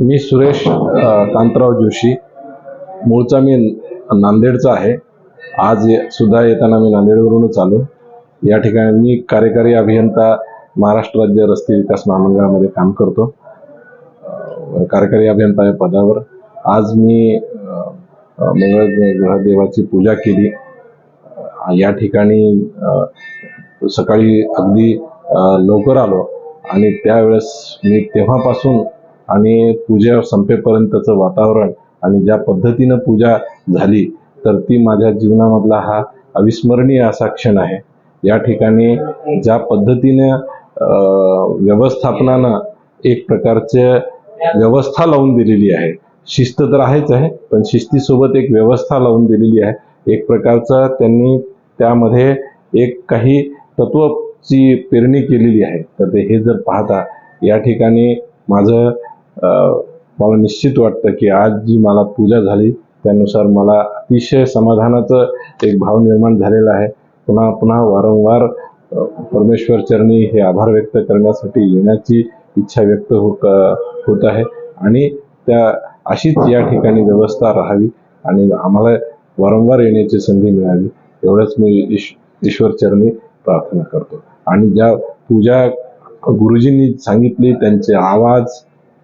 मी सुरेश कांतराव जोशी. मूळचा मी नांदेडचा आहे. आज ये- सुद्धा येताना मी नांदेडवरूनच आलो. या ठिकाणी मी कार्यकारी अभियंता महाराष्ट्र राज्य रस्ते विकास महामंडळामध्ये काम करतो. कार्यकारी अभियंता या पदावर. आज मी अ, मंगळ ग्रहदेवाची पूजा केली. या ठिकाणी सकाळी अगदी लवकर आलो. आणि त्यावेळेस मी तेव्हापासून आणि पूजा संपेपर्यंतचं वातावरण आणि ज्या पद्धतीनं पूजा झाली तर ती माझ्या जीवनामधला हा अविस्मरणीय असा क्षण आहे. या ठिकाणी ज्या पद्धतीने व्यवस्थापनानं एक प्रकारचे व्यवस्था लावून दिलेली आहे. शिस्त तर आहेच आहे पण शिस्तीसोबत एक व्यवस्था लावून दिलेली आहे. एक प्रकारचा त्यांनी त्यामध्ये एक काही तत्वची पेरणी केलेली आहे. तर ते हे जर पाहता या ठिकाणी माझं मला निश्चित वाटतं की आज जी मला पूजा झाली त्यानुसार मला अतिशय समाधानाचं एक भाव निर्माण झालेला आहे. पुन्हा पुन्हा वारंवार परमेश्वर चरणी हे आभार व्यक्त करण्यासाठी येण्याची इच्छा व्यक्त हो, होत आहे. आणि त्या अशीच या ठिकाणी व्यवस्था राहावी आणि आम्हाला वारंवार येण्याची संधी मिळावी एवढंच मी ईश ईश्वर चरणी प्रार्थना करतो. आणि ज्या पूजा गुरुजींनी सांगितली त्यांचे आवाज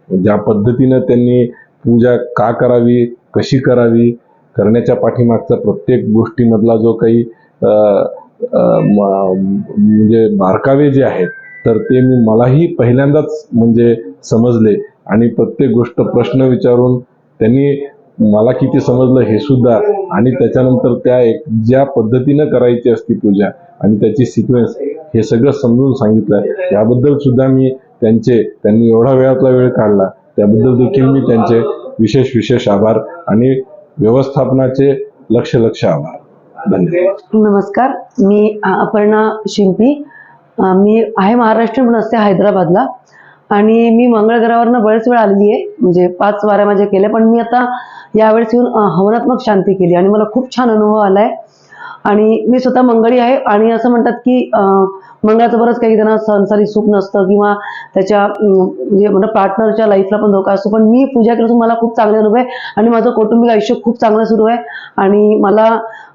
ज्या पद्धतीनं त्यांनी पूजा का करावी कशी करावी करण्याच्या पाठीमागचा प्रत्येक गोष्टीमधला जो काही म्हणजे बारकावे जे आहेत तर ते मी मलाही पहिल्यांदाच म्हणजे समजले. आणि प्रत्येक गोष्ट प्रश्न विचारून त्यांनी मला किती समजलं हे सुद्धा आणि त्याच्यानंतर त्या एक ज्या पद्धतीनं करायची असती पूजा आणि त्याची सिक्वेन्स हे सगळं समजून सांगितलं याबद्दल सुद्धा मी त्यांचे त्यांनी एवढा वेळातला वेळ काढला. त्याबद्दल देखील मी त्यांचे विशेष विशेष आभार आणि व्यवस्थापनाचे लक्ष लक्ष आभार. धन्यवाद. नमस्कार. मी अपर्णा शिंपी. मी आहे महाराष्ट्र म्हणून असते हैदराबादला. आणि मी मंगळग्रहावरनं बरेच वेळ आलेली आहे. म्हणजे पाच वाऱ्या माझ्या केल्या पण मी आता यावेळेस येऊन हवनात्मक शांती केली आणि मला खूप छान अनुभव आलाय. आणि मी स्वतः मंगळी आहे आणि असं म्हणतात की मंगळाचं बरंच काही त्यांना संसारी सुख नसतं किंवा त्याच्या म्हणजे म्हणजे पार्टनरच्या लाईफला पण धोका असतो. पण मी पूजा केल्यापासून मला खूप चांगले अनुभव आहे आणि माझं कौटुंबिक आयुष्य खूप चांगलं सुरू आहे. आणि मला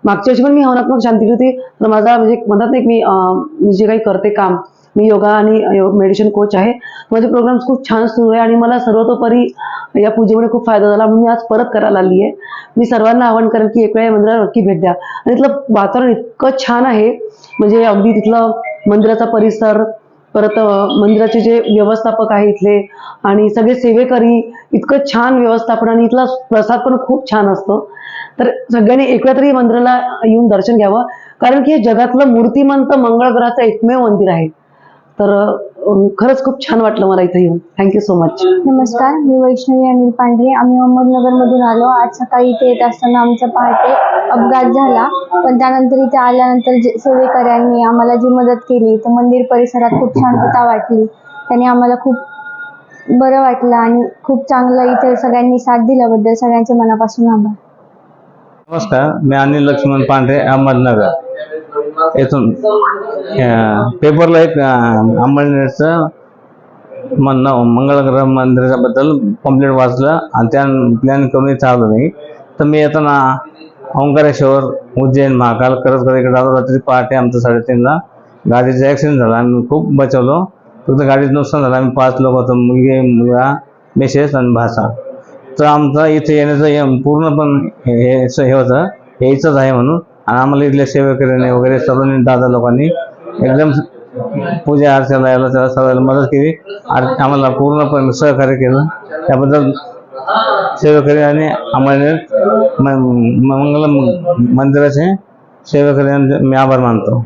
मागच्या वर्षी पण मी हवनात्मक शांती होती. तर माझा म्हणजे म्हणतात नाही मी मी जे काही करते काम मी योगा आणि मेडिटेशन कोच आहे. माझे प्रोग्राम्स खूप छान सुरू आहे आणि मला सर्वतोपरी या पूजेमुळे खूप फायदा झाला. म्हणून मी आज परत करायला आली आहे. मी सर्वांना आवाहन करेन की एक वेळा या मंदिराला नक्की भेट द्या. आणि तिथलं वातावरण इतकं छान आहे. म्हणजे अगदी तिथलं मंदिराचा परिसर परत मंदिराचे जे व्यवस्थापक आहे इथले आणि सगळे सेवेकरी इतकं छान व्यवस्थापन आणि इथला प्रसाद पण खूप छान असतो. तर सगळ्यांनी एकदा तरी मंदिराला येऊन दर्शन घ्यावं. कारण की हे जगातलं मूर्तिमंत मंगळ ग्रहाचं एकमेव मंदिर आहे. तर खरंच खूप छान वाटलं मला इथं येऊन. थँक्यू सो मच नमस्कार मी वैष्णवी अनिल पांढरे. आम्ही अहमदनगरमधून आलो. आज सकाळी इथे येत असताना आमचा पहाटे अपघात झाला. पण त्यानंतर इथे आल्यानंतर जे सेवेकऱ्यांनी आम्हाला जी मदत केली तर मंदिर परिसरात खूप शांतता वाटली. त्यांनी आम्हाला खूप बरं वाटलं आणि खूप चांगलं इथे सगळ्यांनी साथ दिल्याबद्दल सगळ्यांचे मनापासून आभार. नमस्कार मी अनिल लक्ष्मण पांढरे अहमदनगर. येथून पेपरला एक अं, अंमळनेरचं म्हणणं मंगळग्रह मंदिराबद्दल पम्पलेट वाचलं आणि त्या प्लॅन करून इथं आलो नाही. तर मी येताना ओंकारेश्वर उज्जैन महाकाल करत करत इकडे आलो. रात्री पहाटे आमचं साडेतीनला गाडीचा ॲक्सिडेंट झाला आम्ही खूप बचावलो. फक्त गाडीचं नुकसान झालं. आम्ही पाच लोक होतो. मुलगी मुलगा मिसेस आणि भाषा तर आमचा इथे येण्याचं हे पूर्ण पण हे हे होतं. यायचंच आहे म्हणून आणि आम्हाला इथल्या सेवेकऱ्यांनी वगैरे सर्वांनी दादा लोकांनी एकदम पूजा अर्चना याला त्याला सर्वांना मदत केली आणि आम्हाला पूर्णपणे सहकार्य केलं. त्याबद्दल सेवेकरी आणि आम्हाला मंगल मंदिराचे सेवेकऱ्यांचे मी आभार मानतो.